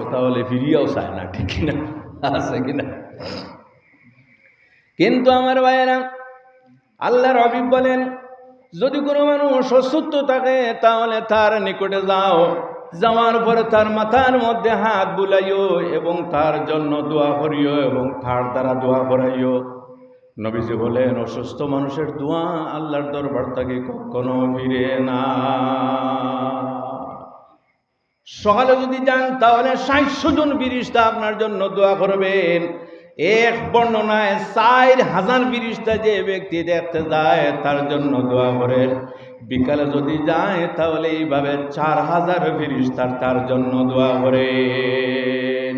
তাহলে ফিরিয়াও চায় না, ঠিক কিনা? আছে কিনা? কিন্তু আমার ভাইয়েরা, আল্লাহর হবিব বলেন, যদি কোনো মানুষ অসুস্থ থাকে, তাহলে তার নিকটে যাও। যাওয়ার পরে তার মাথার মধ্যে হাত বুলাইও এবং তার জন্য দোয়া করিও এবং তার দ্বারা দোয়া করাইও। নবীজি বলেন, অসুস্থ মানুষের দোয়া আল্লাহর দরবার থেকে কখনো ফিরে না। সকালে যদি যান, তাহলে ষাটশো জন বিরিশটা আপনার জন্য দোয়া করবেন। এক বর্ণনায় চার হাজার বিরিশটা যে ব্যক্তি দেখতে যায়, তার জন্য দোয়া করেন। বিকালে যদি যায়, তাহলে এইভাবে চার হাজার ফিরিস্তার তার জন্য দোয়া করেন।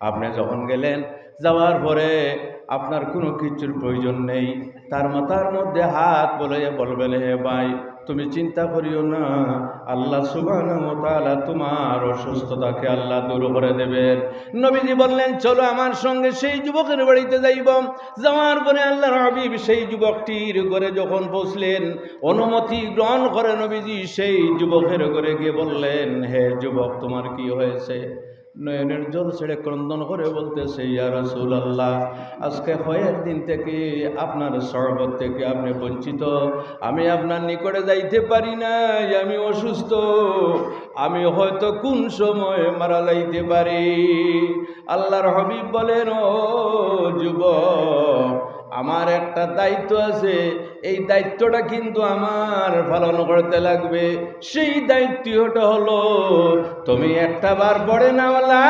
আপনি যখন গেলেন, যাওয়ার পরে আপনার কোনো কিছুর প্রয়োজন নেই। তার মাথার মধ্যে হাত বলে বলবেন, হে ভাই তুমি চিন্তা করিও না। আল্লাহ সুবাহ তোমার অসুস্থতাকে আল্লাহ দূর করে দেবেন। নবীজি বললেন, চলো আমার সঙ্গে সেই যুবকের বাড়িতে যাইব। যাওয়ার পরে আল্লাহ হাবিব সেই যুবকটির ঘরে যখন পৌঁছলেন অনুমতি গ্রহণ করে নবীজি সেই যুবকের ঘরে গিয়ে বললেন, হে যুবক, তোমার কি হয়েছে? নয়নের জল ছেড়ে ক্রন্দন করে বলতেছে, ইয়া রাসূল আল্লাহ আজকে কয়েক দিন থেকে আপনার শরবত থেকে আপনি বঞ্চিত। আমি আপনার নিকটে যাইতে পারি নাই, আমি অসুস্থ। আমি হয়তো কোন সময় মারা যাইতে পারি। আল্লাহর হবিব বলেন, ও যুবক আমার একটা দায়িত্ব আছে, এই দায়িত্বটা কিন্তু আমার পালন করতে লাগবে। সেই দায়িত্বটা হলো, তুমি একটা বার পড়ে না লা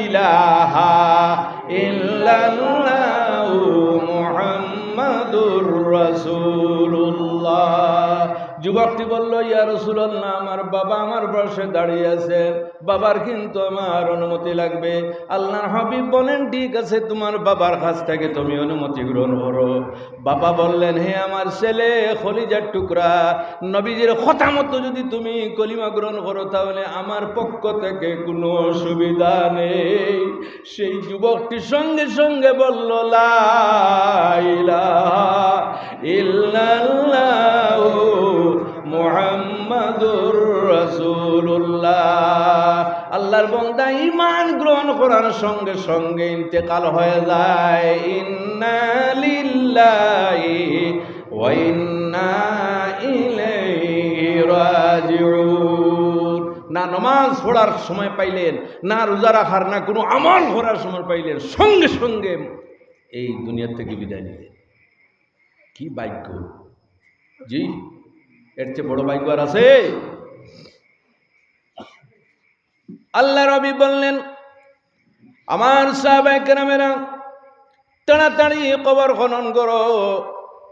ইলাহা ইল্লাল্লাহু মুহাম্মাদুর যুবকটি বলল, ইয়া রসুল্লাহ আমার বাবা আমার বয়সে দাঁড়িয়ে আছে। বাবার কিন্তু আমার অনুমতি লাগবে। আল্লাহর হাবিব বলেন, ঠিক আছে, তোমার বাবার কাছ থেকে তুমি অনুমতি গ্রহণ করো। বাবা বললেন, হে আমার ছেলে, খলিজার টুকরা, নবীজির কথা মতো যদি তুমি কলিমা গ্রহণ করো, তাহলে আমার পক্ষ থেকে কোনো অসুবিধা নেই। সেই যুবকটি সঙ্গে সঙ্গে বলল, লা ইলাহা ইল্লাল্লাহু। মুহাম্মাদুর রাসূলুল্লাহ। আল্লাহর বন্দা ইমান গ্রহণ করার সঙ্গে সঙ্গে ইন্তেকাল হয়ে যায়। ইন্না লিল্লাহি ওয়া ইন্না ইলাইহি রাজিউন। না নমাজ পড়ার সময় পাইলেন, না রোজা রাখার, না কোনো আমল করার সময় পাইলেন, সঙ্গে সঙ্গে এই দুনিয়ার থেকে বিদায় নিলেন। কি ভাগ্য। জি? এর চেয়ে বড় ভাগ্য আর আছে আল্লাহ রবি বললেন, আমার সাহাবাহামেরা তাড়াতাড়ি কবর খনন করো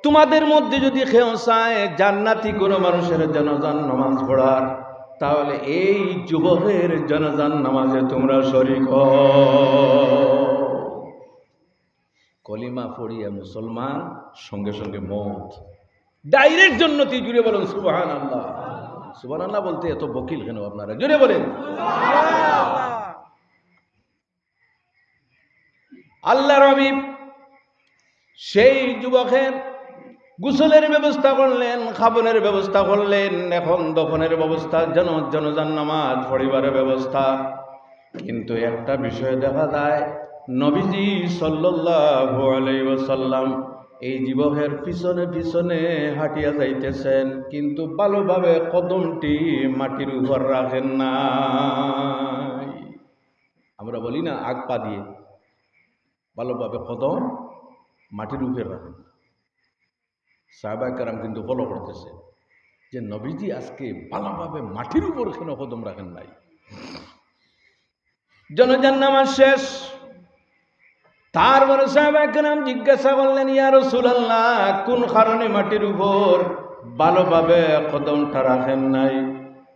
তোমাদের মধ্যে যদি কেউ চায় জান্নাতি কোনো মানুষের জনজান নামাজ পড়ার, তাহলে এই যুবকের জনজান নামাজে তোমরা শরিক। কলিমা পড়িয়া মুসলমান সঙ্গে সঙ্গে মত ডাইরেক্ট জন্নতি, জুড়ে বলেন সুবাহান আল্লাহ সুবাহান আল্লাহ বলতে এত বকিল কেন আপনারা? জুড়ে বলেন। আল্লাহ রবি সেই যুবকের গোসলের ব্যবস্থা করলেন, খাবনের ব্যবস্থা করলেন, এখন দফনের ব্যবস্থা জন জনজান নামাজ পরিবারের ব্যবস্থা। কিন্তু একটা বিষয় দেখা যায়, নবীজি সাল্লাল্লাহু আলাইহি ওয়াসাল্লাম এই যুবকের পিছনে পিছনে হাঁটিয়া যাইতেছেন, কিন্তু ভালোভাবে কদমটি মাটির উপর রাখেন না আমরা বলি না আগ পা দিয়ে ভালোভাবে কদম মাটির উপরে রাখেন সাহাবা কারাম কিন্তু ফলো করতেছে যে নবীজি আজকে ভালোভাবে মাটির উপর কেন কদম রাখেন নাই? জনজান নামাজ শেষ। তারপরে সাহাবাহাম জিজ্ঞাসা করলেন, ইয়া রসুলাল্লাহ, কোন কারণে মাটির উপর ভালোভাবে কদমটা রাখেন নাই?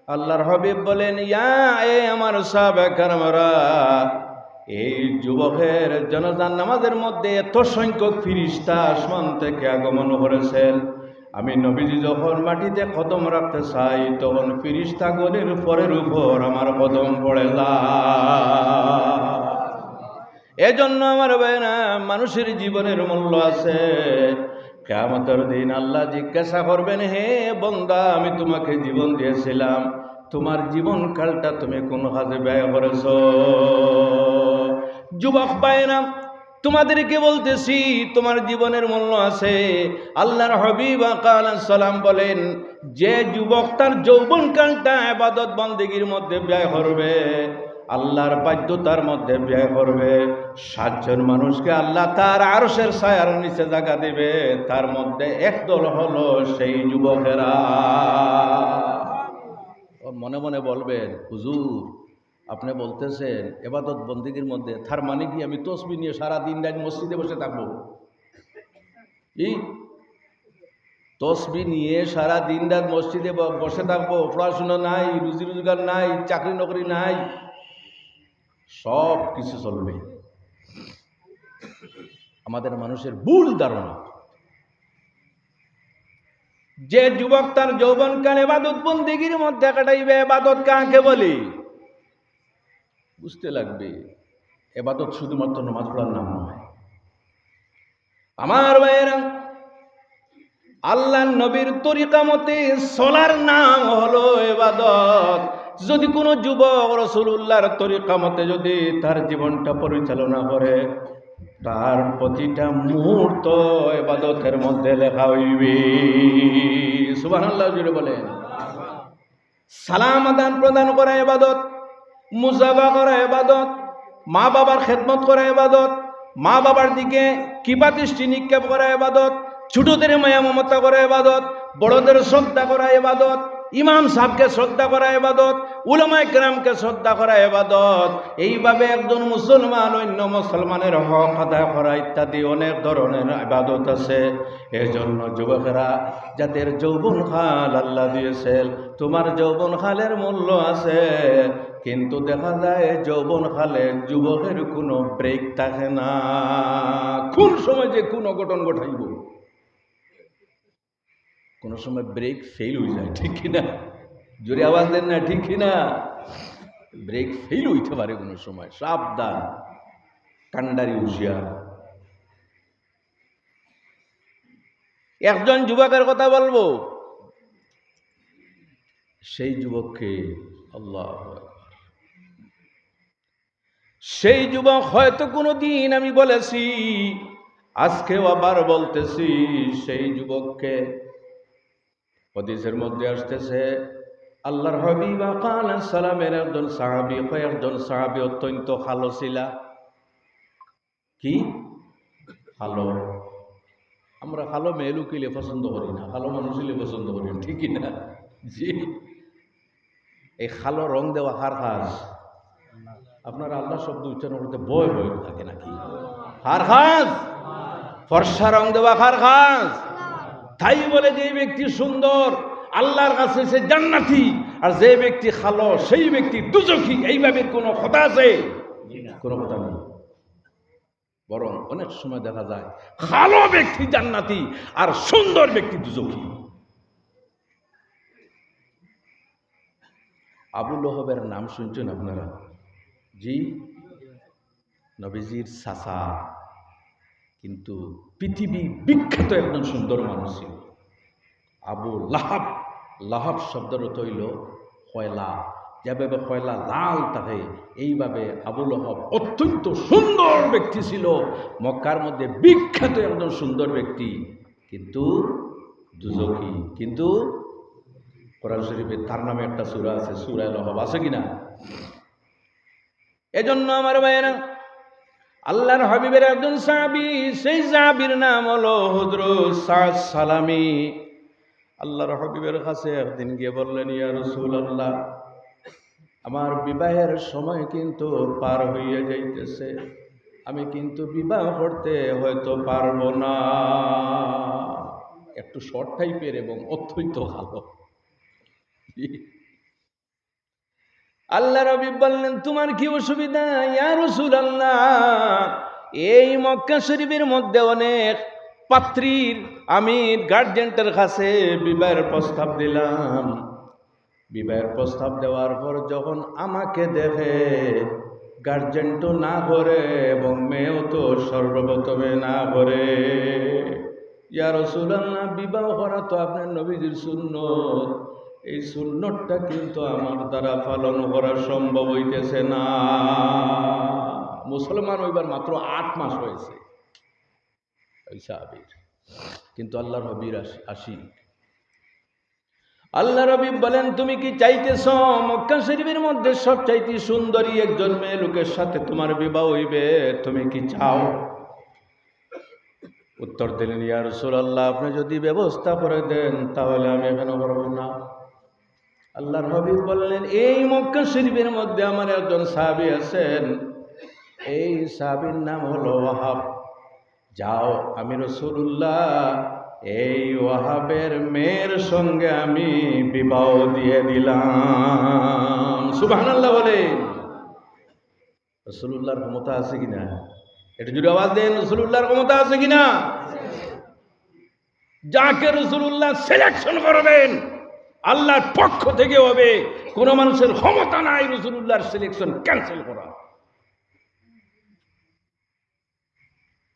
আল্লাহর হাবিব বলেন, ইয়া, এ আমার সাহাবাহামরা এই যুবকের জনজান নামাজের মধ্যে এত সংখ্যক ফিরিস্তা আসমান থেকে আগমন করেছেন। আমি নবীজি যখন মাটিতে কদম রাখতে চাই, তখন ফিরিস্তা গনের পরের উপর আমার কদম পড়ে যায়। এজন্য আমার ভাইরা মানুষের জীবনের মূল্য আছে। কেমতের দিন আল্লাহ জিজ্ঞাসা করবেন, হে বন্দা, আমি তোমাকে জীবন দিয়েছিলাম। তোমার জীবনকালটা তুমি কোন কাজে ব্যয় করেছ? যুবক পায়না তোমাদেরকে বলতেছি, তোমার জীবনের মূল্য আছে। আল্লাহর হবিব সালাম বলেন, যে যুবক তার যৌবনকালটা আবাদত বন্দেগীর মধ্যে ব্যয় করবে আল্লাহর বাধ্যতার মধ্যে ব্যয় করবে। সাতজন মানুষকে আল্লাহ তার আরসের ছায়ার নিচে জায়গা দেবে। তার মধ্যে একদল হলো সেই যুবকেরা। মনে মনে বলবেন, হুজুর, আপনি বলতেছেন এবাদত বন্দিগির মধ্যে, তার মানে কি আমি তসবি নিয়ে সারা দিন রাত মসজিদে বসে থাকব? কি? তসবি নিয়ে সারা দিন রাত মসজিদে বসে থাকব। পড়াশোনা নাই, রুজি রোজগার নাই চাকরি নকরি নাই। সব কিছু চলবে। আমাদের মানুষের ভুল ধারণা। যে যুবক তার যৌবনকাল এবাদত বন্দিগির মধ্যে কাটাইবে, এবাদত কাকে বলি? বুঝতে লাগবে, এবাদত শুধুমাত্র নামাজ পড়ার নাম নয়। আমার ভাইয়েরা আল্লাহ নবীর তরিকা মতে, সলার নাম হলো এবাদত। যদি কোনো যুবক রসুল্লাহর তরিকা মতে যদি তার জীবনটা পরিচালনা করে, তার প্রতিটা মুহূর্ত এবাদতের মধ্যে লেখা হইবে। সুবাহ বলেন। সালাম আদান প্রদান করা এবাদত মুজাবা করা এবাদত মা বাবার খেদমত করা এবাদত মা বাবার দিকে কিবা দৃষ্টি নিক্ষেপ করা এবাদত ছোটদের মায়া মমতা করা এবাদত বড়দের শ্রদ্ধা করা এবাদত ইমাম সাহকে শ্রদ্ধা করা এবাদত উলামায় কেরামকে শ্রদ্ধা করা এবাদত এইভাবে একজন মুসলমান, অন্য মুসলমানের হক আদায় করা ইত্যাদি অনেক ধরনের ইবাদত আছে। এজন্য যুবকেরা, যাদের যৌবন খাল আল্লাহ দিয়েছেন তোমার যৌবন খালের মূল্য আছে। কিন্তু দেখা যায়, যৌবন খালে যুবকের কোনো ব্রেক থাকে না। কোন সময় যে কোন অঘটন ঘটাইব? কোনো সময় ব্রেক ফেল হয়ে যায়, ঠিক কিনা? জোরে আওয়াজ দেন না, ঠিক কিনা? ব্রেক ফেল হইতে পারে কোনো সময়, সাবধান কান্ডারি হুঁশিয়ার। একজন যুবকের কথা বলব? সেই যুবককে আল্লাহ সেই যুবক হয়তো কোনো দিন আমি বলেছি, আজকেও আবার বলতেছি, সেই যুবককে হদিসের মধ্যে আসতেছে, আল্লাহর হবিবা কাল সালামের একজন সাহাবি একজন সাহাবি অত্যন্ত ভালো ছিলা? কি? ভালো। আমরা ভালো মেয়ে লুকিলে পছন্দ করি না, ভালো মানুষ পছন্দ করি না, ঠিকই না? জি। এই খালো রং দেওয়া হার হাস আপনারা আল্লাহ শব্দ উচ্চারণ করতে বয় বয় থাকে নাকি? হার হাস ফর্সা রং দেওয়া হার হাস তাই বলে যে ব্যক্তি সুন্দর আল্লাহর কাছে সে জান্নাতি আর যে ব্যক্তি খালো সেই ব্যক্তি দুজখী এইভাবে কোনো কথা আছে? কোনো কথা নেই। বরং অনেক সময় দেখা যায় ভালো ব্যক্তি জান্নাতি আর সুন্দর ব্যক্তি দুজখী আবু লহবের নাম শুনছেন আপনারা? জি? নবীজির সাসা কিন্তু পৃথিবী বিখ্যাত একজন সুন্দর মানুষ ছিল। আবু লাহাব লাহাব শব্দের হইল কয়লা যেভাবে কয়লা লাল থাকে এইভাবে আবু লহব অত্যন্ত সুন্দর ব্যক্তি ছিল। মক্কার মধ্যে বিখ্যাত একজন সুন্দর ব্যক্তি। কিন্তু দুজকি, কিন্তু কোরআন শরীফে তার নামে একটা সুরা আছে সুরায় লহব আছে কিনা? এজন্য আমার ভাইয়েরা, আল্লাহর হাবিবের একজন সাহাবি, সেই সাহাবির নাম হলো হজরত সালামি। আল্লাহর হাবিবের কাছে একদিন গিয়ে বললেন, ইয়া রসুল আল্লাহ আমার বিবাহের সময় কিন্তু পার হইয়া যাইতেছে। আমি কিন্তু বিবাহ করতে হয়তো পারব না। একটু শর্ট টাইপের এবং অত্যন্ত ভালো। আল্লাহ রবি বললেন, তোমার কি অসুবিধা? ইয়া রসুল আল্লাহ এই মক্কা শরীফের মধ্যে অনেক পাত্রীর আমি গার্জেন্টের কাছে বিবাহের প্রস্তাব দিলাম। বিবাহের প্রস্তাব দেওয়ার পর যখন আমাকে দেখে, গার্জেন্টও না করে এবং মেয়েও তো সর্বপ্রথমে না করে, ইয়া রসুলাল্লাহ, বিবাহ করা তো আপনার নবীজির সুন্নত। এই সুন্নতটা কিন্তু আমার দ্বারা পালন করা সম্ভব হইতেছে না। মুসলমান হইবার মাত্র আট মাস হয়েছে। ওই সাহাবীর কিন্তু আল্লাহর হবির আসি আল্লাহ রবি বলেন, তুমি কি চাইতেছ মক্কা শরীফের মধ্যে সব চাইতে সুন্দরী একজন মেয়ে লোকের সাথে তোমার বিবাহ হইবে? তুমি কি চাও? উত্তর দিলেন ইয়ার ইয়া আল্লাহ আপনি যদি ব্যবস্থা করে দেন, তাহলে আমি এখানে করব না। আল্লাহর হাবিব বললেন, এই মক্কা শরীফের মধ্যে আমার একজন সাহাবী আছেন। এই সাহাবীর নাম হলো ওয়াহাব। যাও, আমি রসুল্লাহ এই ওয়াহাবের মেয়ের সঙ্গে আমি বিবাহ দিয়ে দিলাম। সুবহানাল্লাহ বলে রসুল্লাহর ক্ষমতা আছে কিনা? এটা যদি আওয়াজ দেন রসুল্লাহর ক্ষমতা আছে কিনা? যাকে রসুল্লাহ সিলেকশন করবেন, আল্লাহর পক্ষ থেকে হবে। কোন মানুষের ক্ষমতা নাই রসুল্লাহর সিলেকশন ক্যান্সেল করা।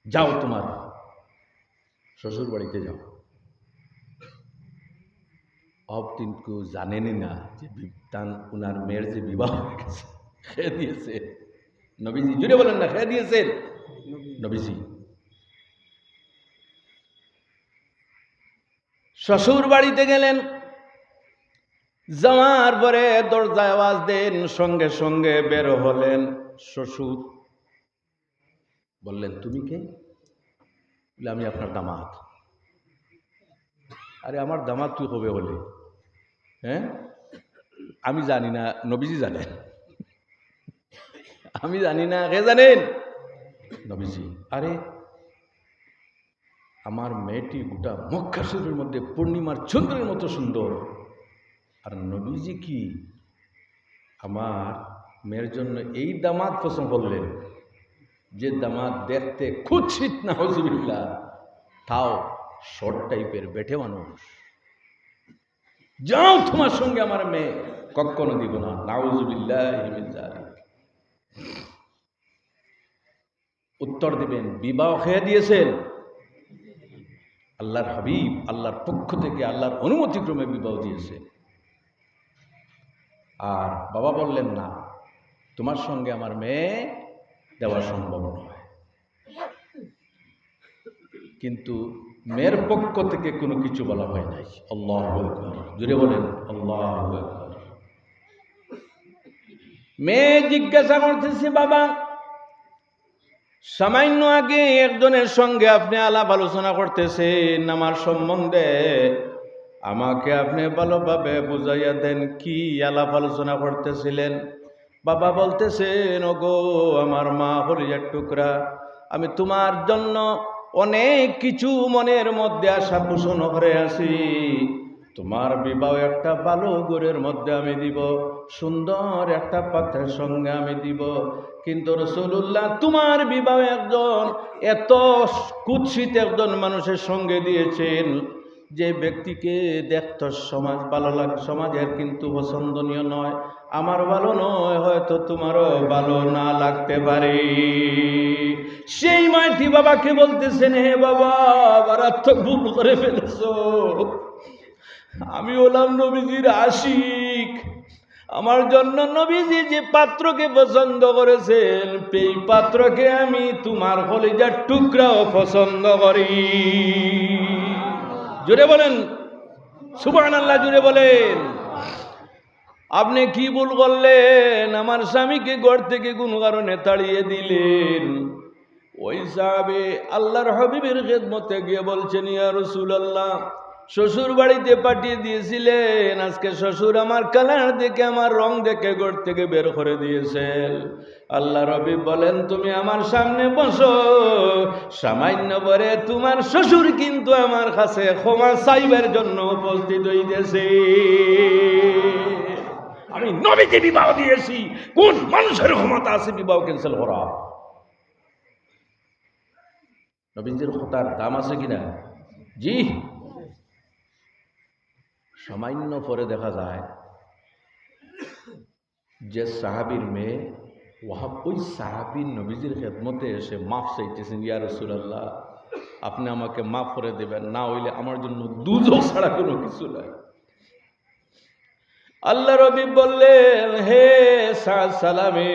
যাও তোমার। শ্বশুর বাড়িতে যাও। অব কিন্তু জানেনই না যে তান উনার মেয়ের যে বিবাহ হয়ে গেছে, খেয়ে দিয়েছে। নবীজি জুড়ে বলেন না, খেয়ে দিয়েছেন নবীজি। শ্বশুর বাড়িতে গেলেন। যাওয়ার পরে দরজায় আওয়াজ দেন, সঙ্গে সঙ্গে বের হলেন শ্বশুর বললেন, তুমি কে? বলে, আমি আপনার দামাত। আরে, আমার দামাত তুই হবে বলে হ্যাঁ? আমি জানি না, নবীজি জানেন। আমি জানি না, কে জানেন? নবীজি। আরে, আমার মেয়েটি গোটা মক্কা মধ্যে পূর্ণিমার চন্দ্রের মতো সুন্দর। আর নবীজি কি? আমার মেয়ের জন্য এই দামাত পছন্দ করলেন। যে দামাত দেখতে খুচিত না হজিবিল্লা তাও শর্ট টাইপের বেঠে মানুষ। যাও তোমার সঙ্গে আমার মেয়ে, কখনো দিব না। উত্তর দিবেন, বিবাহ খেয়ে দিয়েছেন? আল্লাহর হাবিব, আল্লাহর পক্ষ থেকে আল্লাহর অনুমতিক্রমে বিবাহ দিয়েছে আর বাবা বললেন, না, তোমার সঙ্গে আমার মেয়ে দেওয়া সম্ভব নয়। কিন্তু মেয়ের পক্ষ থেকে কোনো কিছু বলা হয় নাই। আল্লাহ জুড়ে বলেন, আল্লাহ মেয়ে জিজ্ঞাসা করতেছে, বাবা, সামান্য আগে একজনের সঙ্গে আপনি আলাপ আলোচনা করতেছেন আমার সম্বন্ধে। আমাকে আপনি ভালোভাবে বুঝাইয়া দেন, কি আলাপ আলোচনা করতেছিলেন? বাবা বলতেছেন, ওগো, আমার মা হলিয়ার টুকরা। আমি তোমার জন্য অনেক কিছু মনের মধ্যে আশা পোষণ করে আসি তোমার বিবাহ একটা ভালো গোরের মধ্যে আমি দিব, সুন্দর একটা পাত্রের সঙ্গে আমি দিব। কিন্তু রসুল্লাহ তোমার বিবাহ একজন এত কুৎসিত একজন মানুষের সঙ্গে দিয়েছেন। যে ব্যক্তিকে দেখত সমাজ ভালো লাগে, সমাজের কিন্তু পছন্দনীয় নয় আমার ভালো নয়, হয়তো তোমারও ভালো না লাগতে পারে। সেই মাটি বাবাকে বলতেছেন, হে বাবা, মারাত্মক ভুল করে ফেলেছ। আমি হলাম নবীজির আশিক। আমার জন্য নবীজি যে পাত্রকে পছন্দ করেছেন, সেই পাত্রকে আমি তোমার কলিজার টুকরাও পছন্দ করি। জুড়ে বলেন। সুবান আল্লাহ জুড়ে বলেন। আপনি কি ভুল করলেন? আমার স্বামীকে ঘর থেকে কোনো কারণে তাড়িয়ে দিলেন? ওই সাহাবে আল্লাহর হাবিবের খেদমতে গিয়ে বলছেন, ইয়া রসুল আল্লাহ শ্বশুর বাড়িতে পাঠিয়ে দিয়েছিলেন। আজকে শ্বশুর আমার কালার দেখে, আমার রং দেখে ঘর থেকে বের করে দিয়েছেন। আল্লাহ রবি বলেন, তুমি আমার সামনে বসো। সামান্য পরে তোমার শ্বশুর কিন্তু আমার কাছে ক্ষমা চাইবার জন্য উপস্থিত হইতেছে। আমি নবীকে বিবাহ দিয়েছি। কোন মানুষের ক্ষমতা আছে বিবাহ ক্যান্সেল করা? নবীজির কথার দাম আছে কিনা? জি। সামান্য পরে দেখা যায় যে সাহাবির মেয়ে, ওয়াহাব ওই সাহাবির নবীজির খেদমতে এসে, মাফ চাইতেছেন ইয়া রসুলাল্লাহ, আপনি আমাকে মাফ করে দেবেন, না হইলে আমার জন্য দুজো ছাড়া কোনো কিছু নাই। আল্লাহ রবি বললেন, হে সালামি,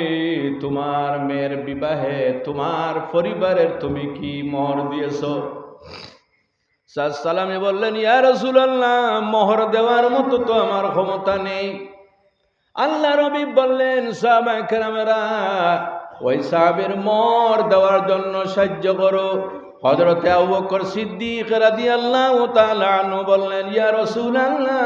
তোমার মেয়ের বিবাহে, তোমার পরিবারের তুমি কি মোহর দিয়েছ? সালামি বললেন, ইয়া রসুলাল্লাহ, মোহর দেওয়ার মতো তো আমার ক্ষমতা নেই। আল্লাহ রবি বললেন সাহাবাহামেরা ওই সাহাবের মর দেওয়ার জন্য সাহায্য করো। হজরতে আবু বকর সিদ্দিক রাদিয়াল্লাহু তাআলা আনহু বললেন, ইয়া রাসূলুল্লাহ,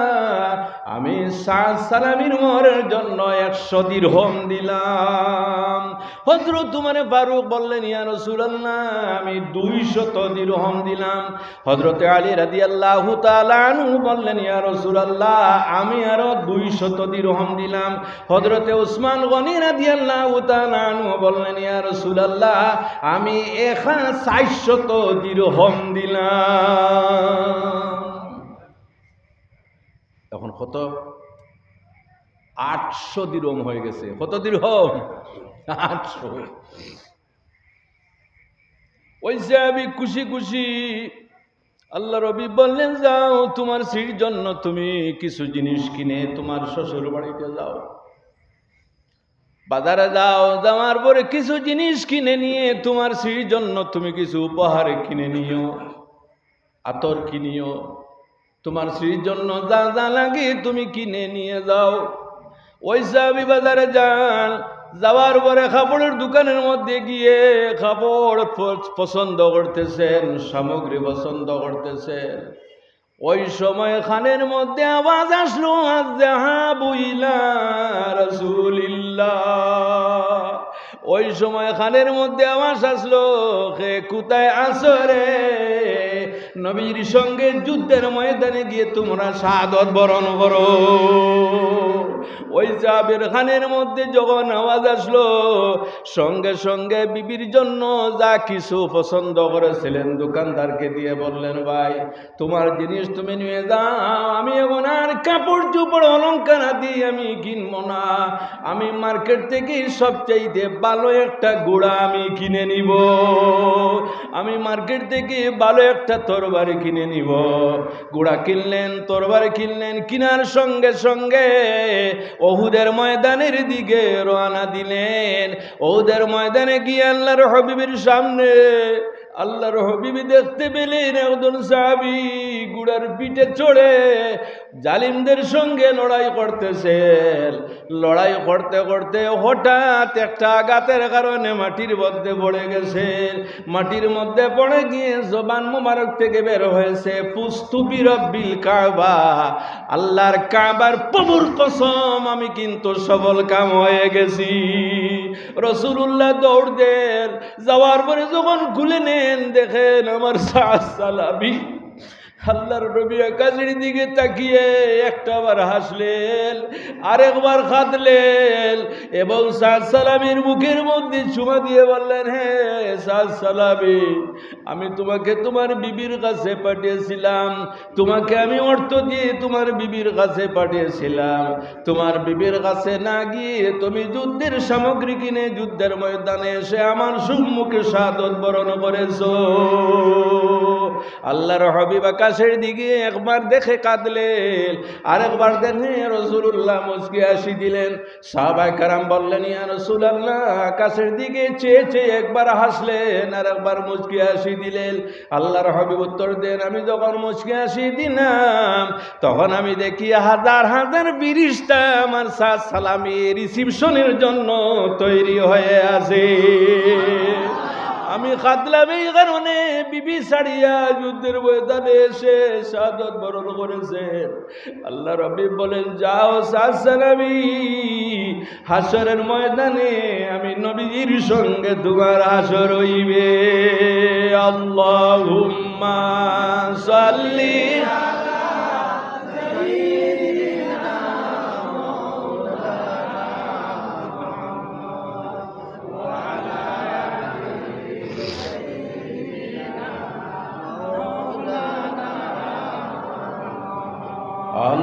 আমি সাদ সালামির মরের জন্য 100 দিরহম দিলাম। হযরত উমর ফারুক বললেন, ইয়া রাসূলুল্লাহ, আমি 200 দিরহম দিলাম। হযরতে আলী রাদিয়াল্লাহু তাআলা আনহু বললেন, ইয়া রাসূলুল্লাহ, আমি আরও 200 দিরহম দিলাম। হযরতে উসমান গনি রাদিয়াল্লাহু তাআলা আনহু বললেন, ইয়া রাসূলুল্লাহ, আমি এখা 400 দিরহম দিলাম। এখন কত আটশো দিরহম হয়ে গেছে। কত দিরহম আটশো। ওই যে আমি খুশি খুশি আল্লাহ রবি বললেন, যাও, তোমার স্ত্রীর জন্য তুমি কিছু জিনিস কিনে তোমার শ্বশুর বাড়িতে যাও। বাজারে যাও, যাওয়ার পরে কিছু জিনিস কিনে নিয়ে তোমার স্ত্রীর জন্য তুমি কিছু উপহার কিনে নিও, আতর কিনিও তোমার স্ত্রীর জন্য যা যা লাগে তুমি কিনে নিয়ে যাও। ওই সাহাবি বাজারে যান, যাওয়ার পরে কাপড়ের দোকানের মধ্যে গিয়ে কাপড় পছন্দ করতেছেন, সামগ্রী পছন্দ করতেছেন। ওই সময় খানের মধ্যে আওয়াজ আসলো ওই সময় খানের মধ্যে আওয়াজ আসলো, হে কোথায় আসো রে? নবীর সঙ্গে যুদ্ধের ময়দানে গিয়ে তোমরা সাদত বরণ করো। ওই জাবের খানের মধ্যে যখন আওয়াজ আসলো, সঙ্গে সঙ্গে বিবির জন্য যা কিছু পছন্দ করেছিলেন দোকানদারকে দিয়ে বললেন, ভাই, তোমার জিনিস তুমি নিয়ে যাও, আমি এখন আর কাপড় চোপড় অলঙ্কার দিয়ে আমি কিনবো না। আমি মার্কেট থেকে সবচাইতে ভালো একটা গুড়া আমি কিনে নিব। আমি মার্কেট থেকে ভালো একটা তরবারি কিনে নিব। গুড়া কিনলেন, তরবারি কিনলেন, কিনার সঙ্গে সঙ্গে অহুদের ময়দানের দিকে রওনা দিলেন। অহুদের ময়দানে গিয়ে আল্লাহর হবিবির সামনে আল্লাহর হবিবি দেখতে পেলেন একজন সাহাবি গুড়ার পিঠে চড়ে জালিমদের সঙ্গে লড়াই করতেছেন লড়াই করতে করতে হঠাৎ একটা আঘাতের কারণে মাটির মধ্যে পড়ে গেছে। মাটির মধ্যে পড়ে গিয়ে জবান মোবারক থেকে বের হয়েছে। পুস্তুবি রব্বিল কাবা। আল্লাহর কাবার প্রভুর কসম, আমি কিন্তু সবল কাম হয়ে গেছি। রসুল্লাহ দৌড় দেন। যাওয়ার পরে যখন খুলে নেন, দেখেন আমার সালাবি আল্লাহর কাজের দিকে তাকিয়ে হাসলেন, আরেকবার খাদলেন এবং সাদ মুখের মধ্যে চুমা দিয়ে বললেন হে সাদ সালামি আমি তোমাকে তোমার বিবির কাছে পাঠিয়েছিলাম। তোমাকে আমি অর্থ দিয়ে তোমার বিবির কাছে পাঠিয়েছিলাম। তোমার বিবির কাছে না গিয়ে তুমি যুদ্ধের সামগ্রী কিনে যুদ্ধের ময়দানে এসে আমার সম্মুখে সাদত বরণ করেছ। আল্লাহর হবিব আকাশের দিকে একবার দেখে কাঁদলেন, আরেকবার দেখে রসুল্লাহ মুসকি আসি দিলেন। সাহাবাই কারাম বললেন, ইয়া রসুল্লাহ আকাশের দিকে চেয়ে চেয়ে একবার হাসলেন আর একবার মুচকি আসি দিলেন। আল্লাহর হাবিব উত্তর দেন, আমি যখন মুচকে আসি দিনাম তখন আমি দেখি হাজার হাজার বিরিশটা আমার সাত সালামি রিসিপশনের জন্য তৈরি হয়ে আছে। আমি খাদলাম এই কারণে বিবি ছাড়িয়া যুদ্ধের ময়দানে এসে সাদত বরণ করেছেন। আল্লাহ রবি বলেন, যাও সালামি হাসরের ময়দানে আমি নবীর সঙ্গে তোমার হাসর হইবে। আল্লাহুম্মা সাল্লি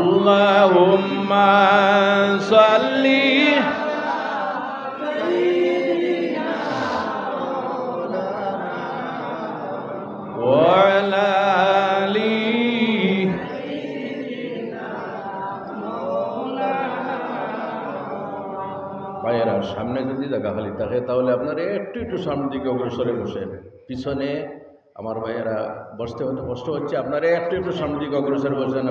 اللهم صل সামনে যদি জায়গা খালি থাকে, তাহলে আপনারা একটু একটু সামনের দিকে অগ্রসরে বসেন। পিছনে আমার ভাইয়েরা বসতে হতে কষ্ট হচ্ছে, আপনারা একটু একটু সামনের দিকে অগ্রসর বসেন।